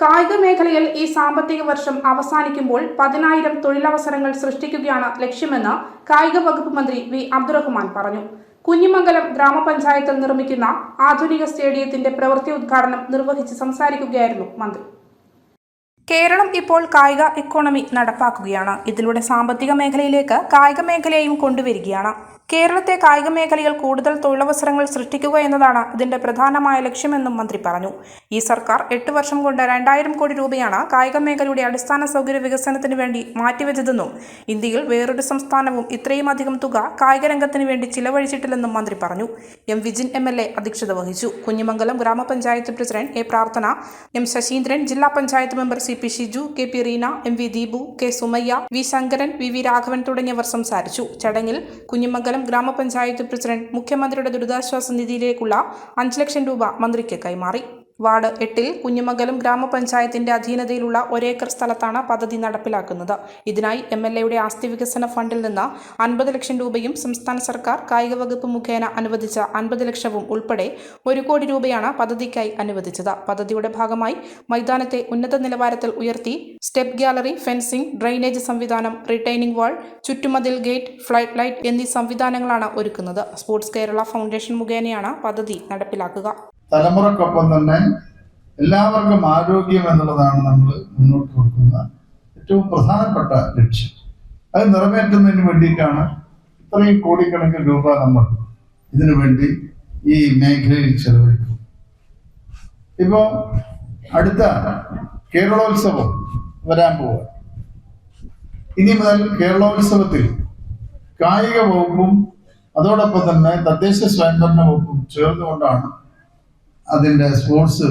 കായിക മേഖലയിൽ ഈ സാമ്പത്തിക വർഷം അവസാനിക്കുമ്പോൾ പതിനായിരം തൊഴിലവസരങ്ങൾ സൃഷ്ടിക്കുകയാണ് ലക്ഷ്യമെന്ന് കായിക വകുപ്പ് മന്ത്രി വി അബ്ദുറഹ്മാൻ പറഞ്ഞു. കുഞ്ഞിമംഗലം ഗ്രാമപഞ്ചായത്തിൽ നിർമ്മിക്കുന്ന ആധുനിക സ്റ്റേഡിയത്തിന്റെ പ്രവൃത്തി ഉദ്ഘാടനം നിർവഹിച്ച് സംസാരിക്കുകയായിരുന്നു മന്ത്രി. കേരളം ഇപ്പോൾ കായിക ഇക്കോണമി നടപ്പാക്കുകയാണ്. ഇതിലൂടെ സാമ്പത്തിക മേഖലയിലേക്ക് കായിക മേഖലയെയും കൊണ്ടുവരികയാണ്. കേരളത്തെ കായിക മേഖലയിൽ കൂടുതൽ തൊഴിലവസരങ്ങൾ സൃഷ്ടിക്കുക എന്നതാണ് ഇതിന്റെ പ്രധാനമായ ലക്ഷ്യമെന്നും മന്ത്രി പറഞ്ഞു. ഈ സർക്കാർ എട്ട് വർഷം കൊണ്ട് രണ്ടായിരം കോടി രൂപയാണ് കായിക മേഖലയുടെ അടിസ്ഥാന സൗകര്യ വികസനത്തിന് വേണ്ടി മാറ്റിവെച്ചതെന്നും ഇന്ത്യയിൽ വേറൊരു സംസ്ഥാനവും ഇത്രയും അധികം തുക കായിക രംഗത്തിന് വേണ്ടി ചിലവഴിച്ചിട്ടില്ലെന്നും മന്ത്രി പറഞ്ഞു. M Vijin M L A അധ്യക്ഷത വഹിച്ചു. കുഞ്ഞിമംഗലം ഗ്രാമപഞ്ചായത്ത് president A Prarthana M Sasheendran ജില്ലാ panchayat member C P Shiju K P Reena M V Deepu K Sumayya V Sankaran V V Raghavan തുടങ്ങിയവർ സംസാരിച്ചു. ചടങ്ങിൽ കുഞ്ഞിമംഗലം ഗ്രാമപഞ്ചായത്ത് പ്രസിഡന്റ് മുഖ്യമന്ത്രിയുടെ ദുരിതാശ്വാസ നിധിയിലേക്കുള്ള അഞ്ച് ലക്ഷം രൂപ മന്ത്രിക്ക് കൈമാറി. വാർഡ് എട്ടിൽ കുഞ്ഞുമംഗലം ഗ്രാമപഞ്ചായത്തിന്റെ അധീനതയിലുള്ള ഒരേക്കർ സ്ഥലത്താണ് പദ്ധതി നടപ്പിലാക്കുന്നത്. ഇതിനായി എം എൽ എയുടെ ആസ്തി വികസന ഫണ്ടിൽ നിന്ന് അൻപത് ലക്ഷം രൂപയും സംസ്ഥാന സർക്കാർ കായിക വകുപ്പ് മുഖേന അനുവദിച്ച അൻപത് ലക്ഷവും ഉൾപ്പെടെ ഒരു കോടി രൂപയാണ് പദ്ധതിക്കായി അനുവദിച്ചത്. പദ്ധതിയുടെ ഭാഗമായി മൈതാനത്തെ ഉന്നത നിലവാരത്തിൽ ഉയർത്തി സ്റ്റെപ്പ് ഗ്യാലറി ഫെൻസിംഗ് ഡ്രെയിനേജ് സംവിധാനം റിട്ടൈനിംഗ് വാൾ ചുറ്റുമതിൽ ഗേറ്റ് ഫ്ലൈറ്റ് ലൈറ്റ് എന്നീ സംവിധാനങ്ങളാണ് ഒരുക്കുന്നത്. സ്പോർട്സ് കേരള ഫൗണ്ടേഷൻ മുഖേനയാണ് പദ്ധതി നടപ്പിലാക്കുക. തലമുറക്കൊപ്പം തന്നെ എല്ലാവർക്കും ആരോഗ്യം എന്നുള്ളതാണ് നമ്മൾ മുന്നോട്ട് കൊടുക്കുന്ന ഏറ്റവും പ്രധാനപ്പെട്ട ലക്ഷ്യം. അത് നിറവേറ്റുന്നതിന് വേണ്ടിയിട്ടാണ് ഇത്രയും കോടിക്കണക്കിന് രൂപ നമ്മൾ ഇതിനു വേണ്ടി ഈ മേഖലയിൽ ചെലവഴിക്കും ഇപ്പോ അടുത്ത കേരളോത്സവം വരാൻ പോവുക ഇനി മുതൽ കേരളോത്സവത്തിൽ കായിക വകുപ്പും അതോടൊപ്പം തന്നെ തദ്ദേശ സ്വയംഭരണ വകുപ്പും ചേർന്നുകൊണ്ടാണ് അതിന്റെ സ്പോർട്സ്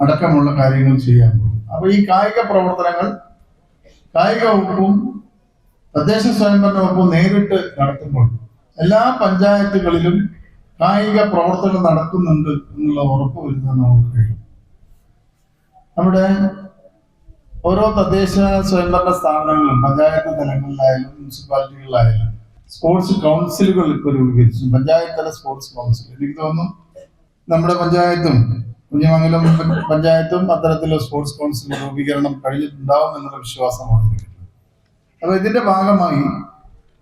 അടക്കമുള്ള കാര്യങ്ങൾ ചെയ്യാൻ പോകും. അപ്പൊ ഈ കായിക പ്രവർത്തനങ്ങൾ കായിക വകുപ്പും തദ്ദേശ സ്വയംഭരണ വകുപ്പും നേരിട്ട് നടത്തുമ്പോൾ എല്ലാ പഞ്ചായത്തുകളിലും കായിക പ്രവർത്തനം നടക്കുന്നുണ്ട് എന്നുള്ള ഉറപ്പ് വരുത്താൻ നമുക്ക് കഴിയും. നമ്മുടെ ഓരോ തദ്ദേശ സ്വയംഭരണ സ്ഥാപനങ്ങളും പഞ്ചായത്ത് തലങ്ങളിലായാലും മുനിസിപ്പാലിറ്റികളിലായാലും സ്പോർട്സ് കൗൺസിലുകൾ ഇപ്പോൾ രൂപീകരിച്ചു പഞ്ചായത്ത് തല സ്പോർട്സ് കൗൺസിൽ എനിക്ക് തോന്നുന്നു നമ്മുടെ പഞ്ചായത്തും കുഞ്ഞുമംഗലം പഞ്ചായത്തും അത്തരത്തിലുള്ള സ്പോർട്സ് കൗൺസിൽ രൂപീകരണം കഴിഞ്ഞിട്ടുണ്ടാവും എന്നുള്ള വിശ്വാസമാണ് അപ്പൊ ഇതിന്റെ ഭാഗമായി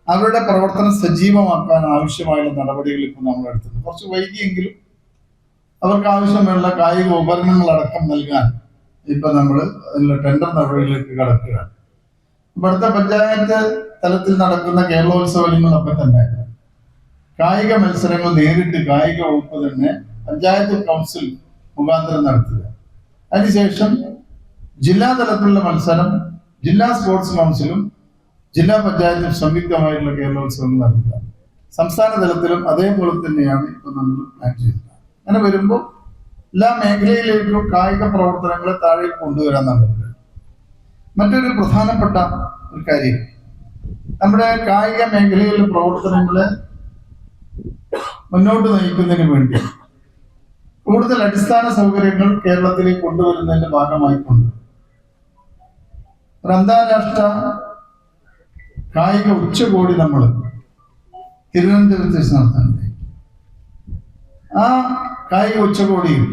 അവരുടെ പ്രവർത്തനം സജീവമാക്കാൻ ആവശ്യമായുള്ള നടപടികൾ ഇപ്പൊ നമ്മൾ എടുത്തിട്ടുണ്ട്. കുറച്ച് വൈകിയെങ്കിലും അവർക്ക് ആവശ്യമുള്ള കായിക ഉപകരണങ്ങൾ അടക്കം നൽകാൻ ഇപ്പൊ നമ്മൾ അതിനുള്ള ടെൻഡർ നടപടികളിലേക്ക് കടക്കുകയാണ്. ഇവിടുത്തെ പഞ്ചായത്ത് തലത്തിൽ നടക്കുന്ന കേരളോത്സവങ്ങളൊക്കെ തന്നെ കായിക മത്സരങ്ങൾ നേരിട്ട് കായിക വകുപ്പ് തന്നെ പഞ്ചായത്ത് കൗൺസിൽ മുഖാന്തരം നടത്തുക. അതിനുശേഷം ജില്ലാ തലത്തിലുള്ള മത്സരം ജില്ലാ സ്പോർട്സ് കൗൺസിലും ജില്ലാ പഞ്ചായത്തും സംയുക്തമായിട്ടുള്ള കേരളോത്സവങ്ങൾ നടത്തുക. സംസ്ഥാന തലത്തിലും അതേപോലെ തന്നെയാണ് ഇപ്പൊ നമ്മൾ പ്ലാൻ ചെയ്യുന്നത്. അങ്ങനെ വരുമ്പോൾ എല്ലാ മേഖലയിലേക്കും കായിക പ്രവർത്തനങ്ങളെ താഴേക്ക് കൊണ്ടുവരാൻ നമുക്ക് മറ്റൊരു പ്രധാനപ്പെട്ട ഒരു കാര്യം. നമ്മുടെ കായിക മേഖലയിലെ പ്രവർത്തനങ്ങളെ മുന്നോട്ട് നയിക്കുന്നതിന് വേണ്ടി കൂടുതൽ അടിസ്ഥാന സൗകര്യങ്ങൾ കേരളത്തിലേക്ക് കൊണ്ടുവരുന്നതിന്റെ ഭാഗമായിക്കൊണ്ട്. ഒരു അന്താരാഷ്ട്ര കായിക ഉച്ചകോടി നമ്മൾ തിരുവനന്തപുരത്ത് വെച്ച് നടത്തുന്നുണ്ട് ആ കായിക ഉച്ചകോടിയിൽ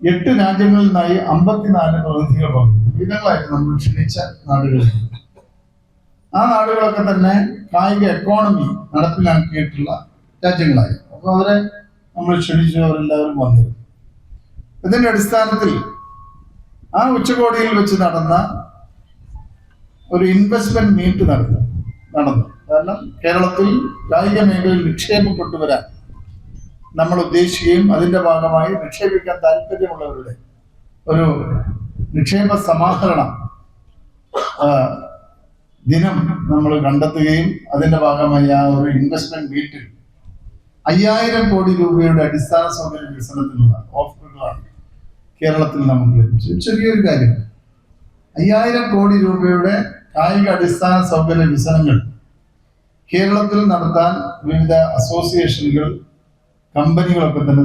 എട്ട് രാജ്യങ്ങളിൽ നിന്നായി അമ്പത്തിനാല് പ്രതിനിധികൾ പങ്കെടുത്തു. വിധങ്ങളായിട്ട് നമ്മൾ ക്ഷണിച്ച നാടുകളിൽ. ആ നാടുകളൊക്കെ തന്നെ കായിക എക്കോണമി നടപ്പിലാക്കിയിട്ടുള്ള രാജ്യങ്ങളായി അപ്പൊ അവരെ നമ്മൾ ക്ഷണിച്ചു അവരെല്ലാവരും വന്നിരുന്നു. ഇതിന്റെ അടിസ്ഥാനത്തിൽ ആ ഉച്ചകോടിയിൽ വെച്ച് നടന്ന ഒരു ഇൻവെസ്റ്റ്മെന്റ് മീറ്റ് നടന്നു. നടന്നു. കാരണം കേരളത്തിൽ കായിക മേഖലയിൽ നിക്ഷേപപ്പെട്ടു വരാൻ നമ്മൾ ഉദ്ദേശിക്കുകയും അതിന്റെ ഭാഗമായി നിക്ഷേപിക്കാൻ താല്പര്യമുള്ളവരുടെ ഒരു നിക്ഷേപ സമാഹരണം ദിനം നമ്മൾ കണ്ടെത്തുകയും അതിന്റെ ഭാഗമായി ആ ഒരു ഇൻവെസ്റ്റ്മെന്റ് മീറ്റിൽ അയ്യായിരം കോടി രൂപയുടെ അടിസ്ഥാന സൗകര്യ വികസനത്തിനുള്ള ഓഫറുകളാണ് കേരളത്തിൽ നമുക്ക് ലഭിച്ചത്. ചെറിയൊരു കാര്യം. അയ്യായിരം കോടി രൂപയുടെ കായിക അടിസ്ഥാന സൗകര്യ വികസനങ്ങൾ കേരളത്തിൽ നടത്താൻ വിവിധ അസോസിയേഷനുകൾ കമ്പനികളൊക്കെ തന്നെ